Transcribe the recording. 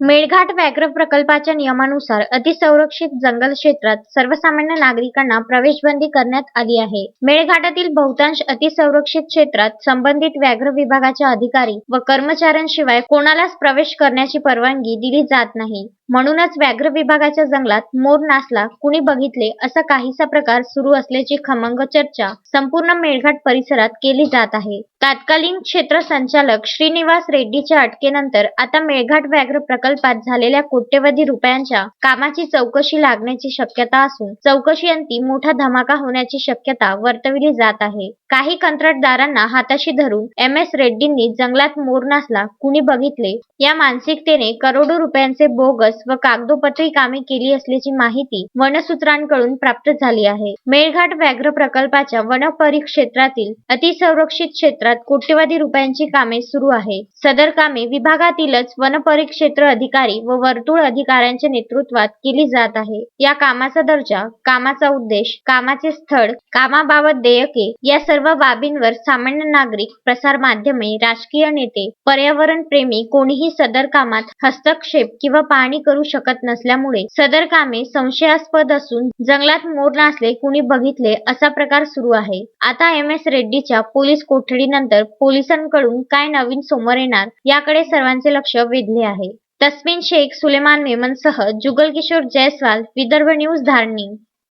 मेळघाट व्याघ्र प्रकल्पाच्या नियमानुसार अतिसंरक्षित जंगल क्षेत्रात सर्वसामान्य नागरिकांना प्रवेशबंदी करण्यात आली आहे. मेळघाटातील बहुतांश अतिसंरक्षित क्षेत्रात संबंधित व्याघ्र विभागाच्या अधिकारी व कर्मचाऱ्यांशिवाय कोणालाच प्रवेश करण्याची परवानगी दिली जात नाही. म्हणूनच व्याघ्र विभागाच्या जंगलात मोर नाचला कुणी बघितले असा काहीसा प्रकार सुरू असल्याची खमंग चर्चा संपूर्ण मेळघाट परिसरात केली जात आहे. तत्कालीन क्षेत्र संचालक श्रीनिवास रेड्डीच्या अटकेनंतर आता मेळघाट व्याघ्र प्रकल्पात झालेल्या कोट्यवधी रुपयांच्या कामाची चौकशी लागण्याची शक्यता असून चौकशीअंती मोठा धमाका होण्याची शक्यता वर्तविली जात आहे. काही कंत्राटदारांना हाताशी धरून एम एस रेड्डींनी जंगलात मोर नाचला कुणी बघितले? या मानसिकतेने करोडो रुपयांचे बोगस व कागदोपत्री कामे केली असल्याची माहिती वनसूत्रांकडून प्राप्त झाली आहे. मेळघाट व्याघ्र प्रकल्पाच्या वन परिक्षेत्रातील अतिसंरक्षित क्षेत्रात कोट्यवधी रुपयांची कामे सुरू आहे. सदर कामे विभागातीलच वन परिक्षेत्र अधिकारी व वर्तुळ अधिकाऱ्यांच्या नेतृत्वात केली जात आहे. या कामाचा दर्जा कामाचा उद्देश कामाचे स्थळ कामाबाबत देयके या सर्व बाबींवर सामान्य नागरिक प्रसार माध्यमे राजकीय नेते पर्यावरण प्रेमी कोणीही सदर कामात हस्तक्षेप किंवा पाहणी करू शकत नसल्यामुळे सदर कामे संशयास्पद असून जंगलात मोर नाचले कुणी बघितले असा प्रकार सुरू आहे. आता एम. एस. रेड्डीच्या पोलीस कोठडीनंतर पोलिसांकडून काय नवीन समोर येणार याकडे सर्वांचे लक्ष वेधले आहे. तस्मिन शेख सुलेमान मेमनसह जुगल किशोर जयस्वाल विदर्भ न्यूज धारणी.